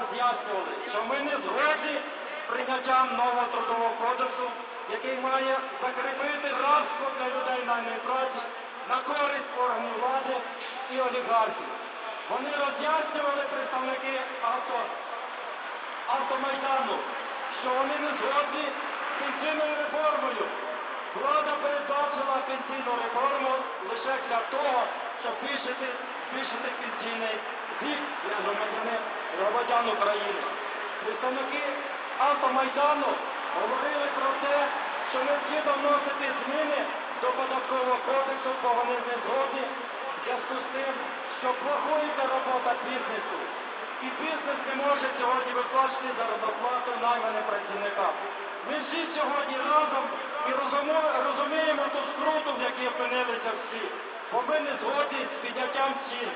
роз'яснювали, що ми не згодні з прийняттям нового трудового кодексу, який має закріпити рабство для людей наймої праці на користь органів влади і олігархів. Вони роз'яснювали представники авто, автомайдану, що вони не згодні з пенсійною реформою. Влада передбачила пенсійну реформу лише для того, щоб збільшити, пенсійний вік для громадянин, громадян України. Представники автомайдану говорили про те, що необхідно вносити зміни до податкового кодексу, вони не згодні в зв'язку з тим, що блокується робота бізнесу. І бізнес не може сьогодні виплачувати заробітплату найманим працівникам. Ми всі сьогодні разом і розуміємо ту скруту, в якій опинилися всі, бо ми не згодні з підняттям цін.